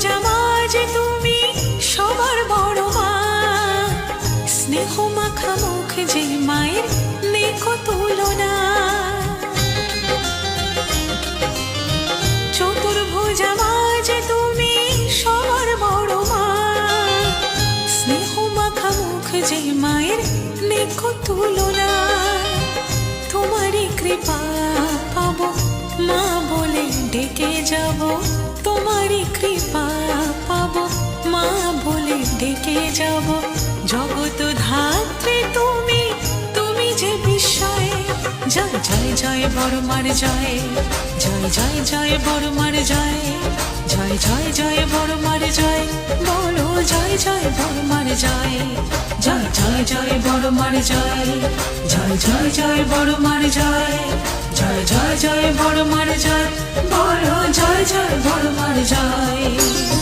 চতুর্ভুজা যে তুমি সবার বড় মা। যে মায়ের নেকো তুলনা। চতুর্ভুজা মা যে তুমি সবার বড় মা। স্নেহ যে মায়ের নেকো তুলনা। তোমারই কৃপা পাবো মা বলে ডেকে যাব। তোমারই কৃপা পাবো মা বলে ডেকে যাব জগত ধাত্রী তুমি তুমি যে বিস্ময়ে জয় জয় জয় বড় মার জয় জয় জয় জয় বড় মার জয় জয় জয় জয় বড় মার জয় বলো জয় জয় বড় মার জয় জয় জয় জয় বড় মার জয় জয় জয় জয় বড় মার জয় জয় জয় জয় বড় মার জয় বলো জয় ঝড় ঝড় ঝড় মার যায়